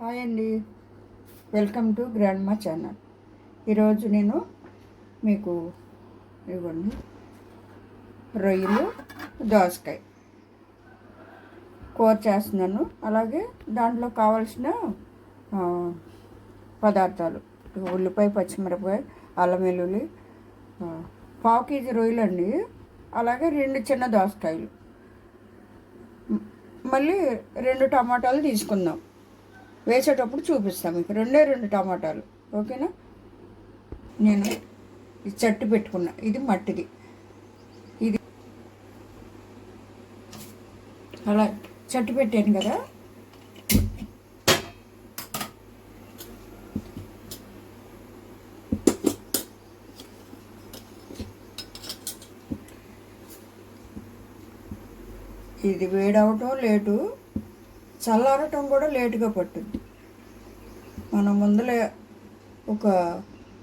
Hi అండి. Welcome to grand మా channel. ఈరోజు నేను మీకు ఇవ్వండి రొయ్యలు దోసకాయ. కూర చేస్తున్నాను. అలాగే దాంట్లో కావాల్సిన పదార్థాలు. ఉల్లిపాయ పచ్చిమిరపకాయ అల్లం వెల్లుల్లి పావు కేజీ రొయ్యలు అండి అలాగే రెండు చిన్న దోసకాయలు. మళ్ళీ రెండు టమాటాలు తీసుకుందాం. వేసేటప్పుడు చూపిస్తాం. మీకు రెండే రెండు టమాటాలు. ఓకేనా? నేను ఈ చట్టు పెట్టుకున్నా. ఇది మట్టిది. ఇది అలా చట్టు పెట్టాను కదా. ఇది వేడవటం లేటు చల్లారటం కూడా లేటుగా పట్టుద్ది మనం ముందులే ఒక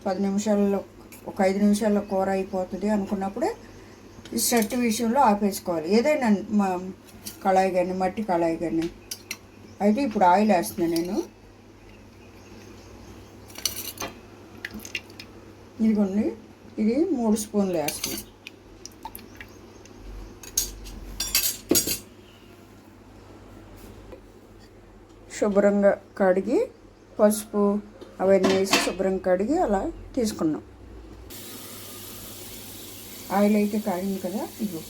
పది నిమిషాల్లో ఒక ఐదు నిమిషాల్లో కూర అయిపోతుంది అనుకున్నప్పుడే ఈ షర్ట్ విషయంలో ఆపేసుకోవాలి. ఏదైనా మా కళాయి కానీ మట్టి కళాయి కానీ అయితే ఇప్పుడు ఆయిల్ వేస్తున్నా నేను. ఇదిగోండి ఇది మూడు స్పూన్లు వేస్తున్నాను శుభ్రంగా కడిగి పసుపు అవన్నీ వేసి శుభ్రంగా కడిగి అలా తీసుకున్నాం. ఆయిల్ అయితే కాగింది కదా ఇవి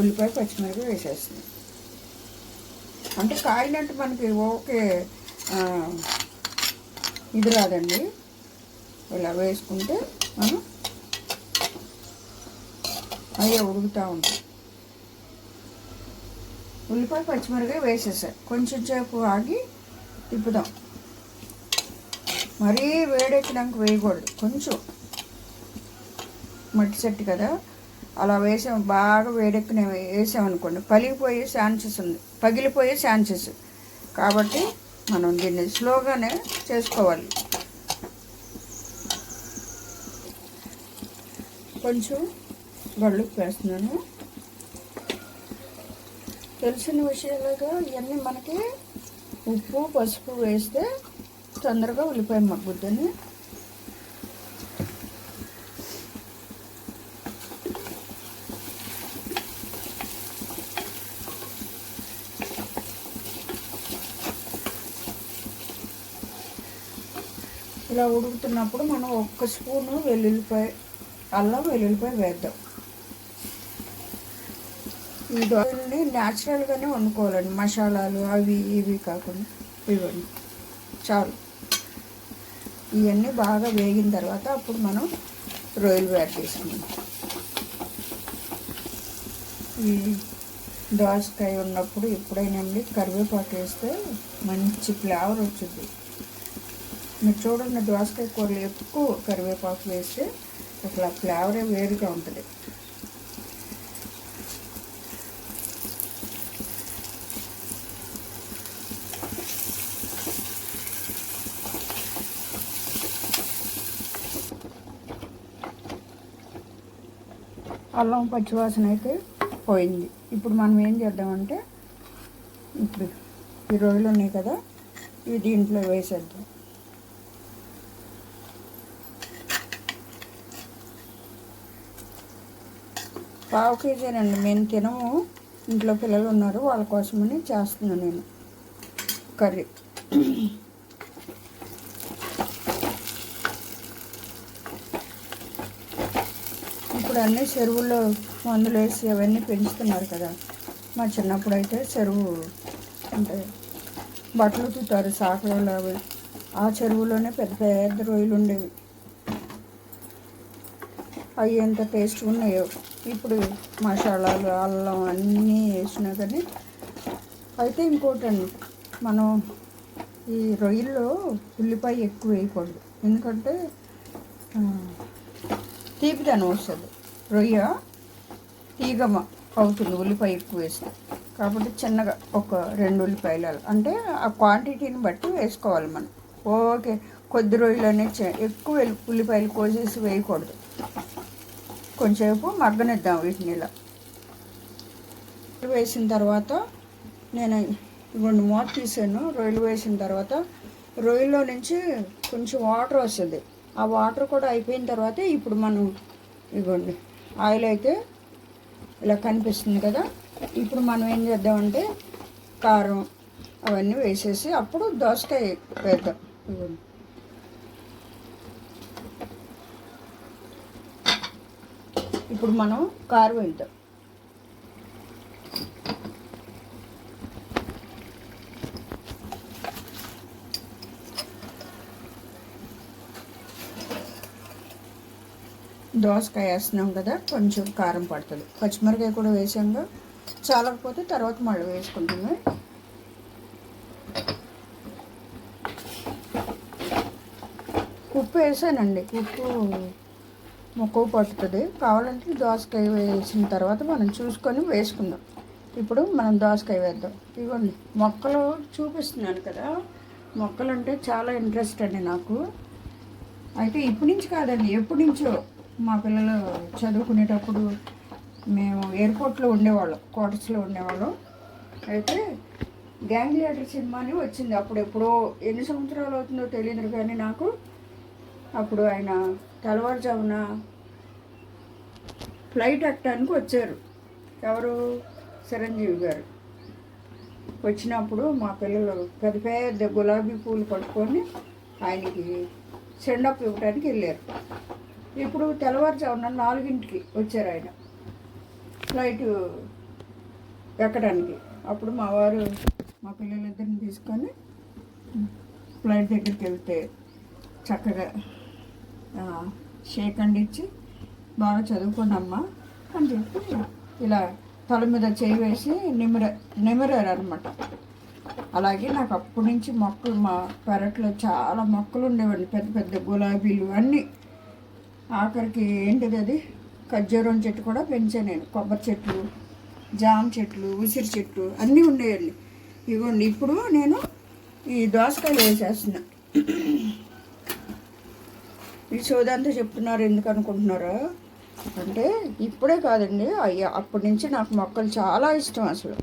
ఉల్లిపాయ పచ్చిమిరపకాయ వేసేస్తుంది అంటే కాయినంటే మనకి ఓకే ఇది రాదండి. ఇలా వేసుకుంటే మనం అవి ఉడుకుతూ ఉంటాయి. ఉల్లిపాయ పచ్చిమిరపకాయ వేసేసారు కొంచెం సేపు ఆగి తిప్పుదాం. మరీ వేడెక్కినాక వేయకూడదు. కొంచెం. మట్టి చెట్టు కదా. అలా వేసాం బాగా వేడెక్కిన వేసామనుకోండి పలిగిపోయే ఛాన్సెస్ ఉంది. పగిలిపోయే ఛాన్సెస్ కాబట్టి మనం దీన్ని స్లోగానే చేసుకోవాలి. కొంచెం గళ్ళు వేస్తున్నాను. తెలిసిన విషయాలుగా ఇవన్నీ మనకి ఉప్పు పసుపు వేస్తే తొందరగా ఉల్లిపాయ మగ్గుద్దని. ఇలా ఉడుకుతున్నప్పుడు మనం ఒక్క స్పూను వెల్లుల్లిపాయ అల్లం వెల్లుల్లిపాయ వేద్దాం. ఈ దోశల్ని న్యాచురల్గానే వండుకోవాలండి. మసాలాలు అవి ఇవి కాకుండా ఇవ్వండి చాలు. ఇవన్నీ బాగా వేగిన తర్వాత అప్పుడు మనం రొయ్యలు యాడ్ చేసుకుందాం. ఈ దోసకాయ ఉన్నప్పుడు ఎప్పుడైనా కరివేపాకు వేస్తే మంచి ఫ్లేవర్ వచ్చింది మీరు చూడండి దోసకాయ కూరలు ఎక్కువ కరివేపాకు వేస్తే అసలు ఆ ఫ్లేవరే వేరుగా ఉంటుంది. అల్లం పచ్చివాసన అయితే పోయింది. ఇప్పుడు మనం ఏం చేద్దామంటే ఇప్పుడు ఈ రోజులు ఉన్నాయి కదా ఇవి దీంట్లో వేసేద్దాం. పావు కేజీనండి మేము తినము. ఇంట్లో పిల్లలు ఉన్నారు. వాళ్ళ కోసమని చేస్తున్నాను నేను కర్రీ. అన్నీ చెరువుల్లో మందులు వేసి అవన్నీ పెంచుతున్నారు కదా. మా చిన్నప్పుడు అయితే చెరువు అంటే బట్టలు ఉతుకుతారు సాకలు అవి ఆ చెరువులోనే పెద్ద పెద్ద రొయ్యలు ఉండేవి. అవి ఎంత టేస్ట్ ఉన్నాయో. ఇప్పుడు మసాలాలు అల్లం అన్నీ వేసినా కానీ అయితే ఇంకోటండి మనం ఈ రొయ్యల్లో ఉల్లిపాయ ఎక్కువ వేయకూడదు. ఎందుకంటే తీపిదనం వస్తుంది. రొయ్య తీగమ అవుతుంది ఉల్లిపాయ ఎక్కువ వేస్తే. కాబట్టి చిన్నగా ఒక రెండు ఉల్లిపాయలు అలా. అంటే ఆ క్వాంటిటీని బట్టి వేసుకోవాలి మనం. ఓకే కొద్ది రొయ్యలనే చే- ఎక్కువ ఉల్లిపాయలు కోసేసి వేయకూడదు. కొంచెంసేపు మగ్గనిద్దాం వీటిని ఇలా. వేసిన తర్వాత నేను రెండు మూత తీసాను. రొయ్యలు వేసిన తర్వాత రొయ్యలో నుంచి కొంచెం వాటర్ వస్తుంది. ఆ వాటర్ కూడా అయిపోయిన తర్వాత ఇప్పుడు మనం ఇగోండి. ఆయిల్ అయితే ఇలా కనిపిస్తుంది కదా. ఇప్పుడు మనం ఏం చేద్దామంటే కారం అవన్నీ వేసేసి అప్పుడు దోసకాయ వేద్దాం. ఇప్పుడు మనం కారం వేద్దాం. దోసకాయ వేస్తున్నాం కదా కొంచెం కారం పడుతుంది. పచ్చిమిరకాయ కూడా వేసాము చాలకపోతే తర్వాత మళ్ళీ వేసుకుంటాము. ఉప్పు వేసానండి ఉప్పు మొక్క పట్టుతుంది. కావాలంటే దోసకాయ వేసిన తర్వాత మనం చూసుకొని వేసుకుందాం. ఇప్పుడు మనం దోసకాయ వేద్దాం. ఇవ్వండి మొక్కలు చూపిస్తున్నాను కదా మొక్కలు అంటే చాలా ఇంట్రెస్ట్ అండి నాకు. అయితే ఇప్పటి నుంచి కాదండి ఎప్పటి నుంచో మా పిల్లలు చదువుకునేటప్పుడు మేము ఎయిర్పోర్ట్లో ఉండేవాళ్ళం క్వార్టర్స్లో ఉండేవాళ్ళం. అయితే గ్యాంగ్ లీడర్ సినిమా అని వచ్చింది. అప్పుడు ఎప్పుడో ఎన్ని సంవత్సరాలు అవుతుందో తెలియదు కానీ నాకు అప్పుడు ఆయన తెల్లవారుజామున ఫ్లైట్ ఎక్కడానికి వచ్చారు. ఎవరు? చిరంజీవి గారు. వచ్చినప్పుడు మా పిల్లలు పెద్ద పెద్ద గులాబీ పూలు పట్టుకొని ఆయనకి సెండప్ ఇవ్వడానికి వెళ్ళారు. ఇప్పుడు తెల్లవారుజామున నాలుగింటికి వచ్చారు ఆయన. ఫ్లైట్ ఎక్కడానికి. అప్పుడు మా వారు మా పిల్లలిద్దరిని తీసుకొని ఫ్లైట్ దగ్గరికి వెళ్తే చక్కగా షేక్ అండ్ ఇచ్చి బాగా చదువుకోండమ్మా అని చెప్పి ఇలా తల మీద చేయి వేసి నిమిర నిమిరారు అనమాట అలాగే నాకు అప్పటి నుంచి మొక్కలు మా పెరట్లో చాలా మొక్కలు ఉండేవండి పెద్ద పెద్ద గులాబీలు అన్నీ. ఆఖరికి ఏంటిది అది? ఖర్జూరం చెట్టు కూడా పెంచాను నేను. కొబ్బరి చెట్లు జామ చెట్లు ఉసిరి చెట్లు అన్నీ ఉండేయండి. ఇవ్వండి ఇప్పుడు నేను ఈ దోసకాయలు వేసేస్తున్నా. ఈ సోదంతా చెప్తున్నారు ఎందుకు అనుకుంటున్నారా? అంటే ఇప్పుడే కాదండి అయ్యా అప్పటి నుంచి నాకు మొక్కలు చాలా ఇష్టం అసలు.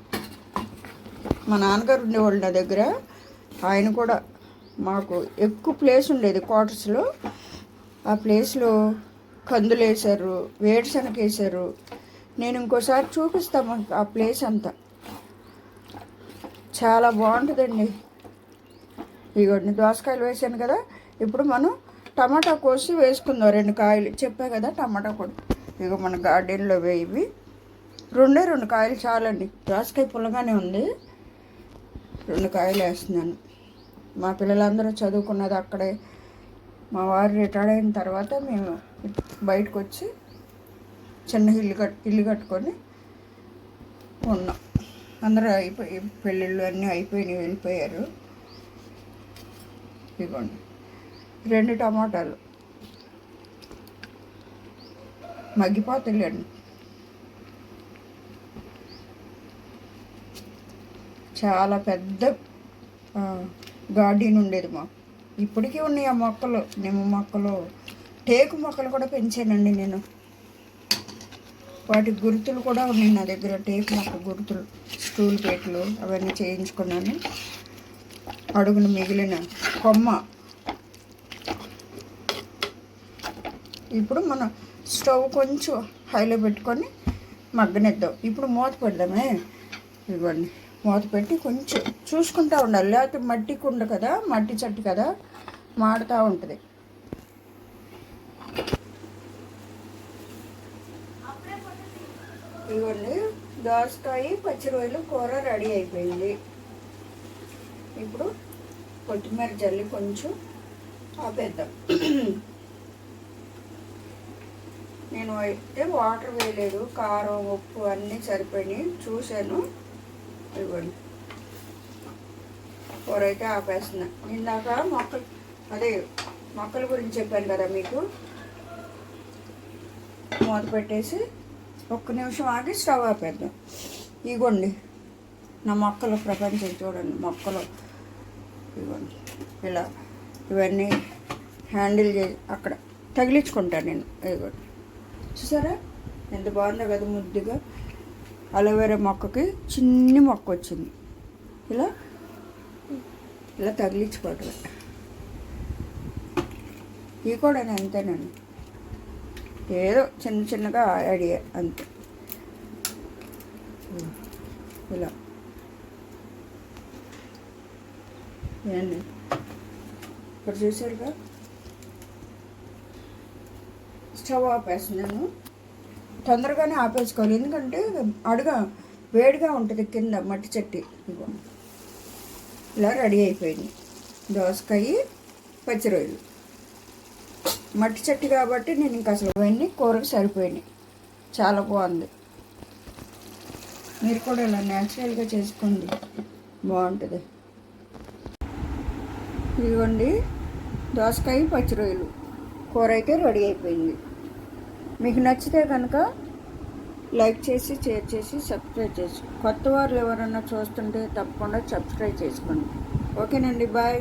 మా నాన్నగారు ఉండేవాళ్ళు నా దగ్గర. ఆయన కూడా మాకు ఎక్కువ ప్లేస్ ఉండేది క్వార్టర్స్లో. ఆ ప్లేస్లో కందులు వేశారు వేరుశనగ వేశారు నేను ఇంకోసారి చూపిస్తాము ఆ ప్లేస్ అంతా. చాలా బాగుంటుందండి. ఇగోండి దోసకాయలు వేసాను కదా ఇప్పుడు మనం టమాటా కోసి వేసుకుందాం. రెండు కాయలు చెప్పా కదా టమాటా కూడా ఇక మన గార్డెన్లో వేయి రెండే రెండు కాయలు చాలండి. దోసకాయ పుల్లగానే ఉంది. రెండు కాయలు వేస్తున్నాను. మా పిల్లలందరూ చదువుకున్నది అక్కడే. మా వారు రిటైర్డ్ అయిన తర్వాత మేము బయటకు వచ్చి చిన్న ఇల్లు కట్ ఇల్లు కట్టుకొని ఉన్నాం. అందరూ అయిపోయి పెళ్ళిళ్ళు అన్నీ అయిపోయినాయి వెళ్ళిపోయారు. ఇదిగోండి. రెండు టమాటాలు. మగ్గిపోతాయండి చాలా పెద్ద గార్డెన్ ఉండేది మాకు. ఇప్పటికీ ఉన్నాయి ఆ మొక్కలు. నిమ్మ మొక్కలు టేకు మొక్కలు కూడా పెంచానండి నేను. వాటి గుర్తులు కూడా ఉన్నాయి నా దగ్గర టేకు మొక్క గుర్తులు స్టూల్ పేట్లు అవన్నీ చేయించుకున్నాను. అడుగున మిగిలిన కొమ్మ. ఇప్పుడు మనం స్టవ్ కొంచెం హైలో పెట్టుకొని మగ్గనిద్దాం. ఇప్పుడు మూత పెడదామే. ఇవ్వండి. మూత పెట్టి కొంచెం చూసుకుంటూ ఉండాలి. లేకపోతే మట్టి కుండ కదా మట్టి చెట్టు కదా. మాడుతూ ఉంటుంది. ఇవ్వండి దోసకాయ పచ్చి రొయ్యలు కూర రెడీ అయిపోయింది. ఇప్పుడు కొత్తిమీర జల్లి కొంచెం ఆపేద్దాం. నేను అయితే వాటర్ వేయలేదు కారం ఉప్పు అన్నీ సరిపోయినాయి చూశాను. ఇవ్వండి కూర అయితే ఆపేస్తున్నా. ఇందాక మొక్కలు అదే మొక్కల గురించి చెప్పాను కదా మీకు. మూత పెట్టేసి ఒక్క నిమిషం ఆగి స్టవ్ ఆపేద్దాం. ఇగోండి. నా మొక్కలు ప్రపంచం చూడండి మొక్కలు. ఇవ్వండి ఇలా ఇవన్నీ హ్యాండిల్ చే అక్కడ తగిలించుకుంటాను నేను. ఇదిగోండి చూసారా? ఎంత బాగుందో కదా ముద్దుగా. అలోవెరా మొక్కకి చిన్ని మొక్క వచ్చింది. ఇలా ఇలా తగిలించుకోవటం ఇవి కూడా అంతేనండి. ఏదో చిన్న చిన్నగా ఐడియా అంతే. ఇలా. ఏండి ఇక్కడ చూసారుగా స్టవ్ ఆపేస్తున్నాను తొందరగానే ఆపేసుకోవాలి. ఎందుకంటే అడుగ వేడిగా ఉంటుంది కింద మట్టి చెట్టి. ఇలా రెడీ అయిపోయింది. దోసకాయ పచ్చిరొయ్యలు. మట్టి చెట్టు కాబట్టి నేను ఇంకా అసలు ఇవన్నీ కూరకు సరిపోయినాయి. చాలా బాగుంది. మీరు కూడా ఇలా న్యాచురల్గా చేసుకోండి. బాగుంటుంది. ఇదిగోండి దోసకాయ పచ్చి రొయ్యలు కూర అయితే రెడీ అయిపోయింది. మీకు నచ్చితే కనుక లైక్ చేసి షేర్ చేసి సబ్స్క్రైబ్ చేసి. కొత్త వారు ఎవరన్నా చూస్తుంటే తప్పకుండా సబ్స్క్రైబ్ చేసుకోండి. ఓకేనండి బాయ్.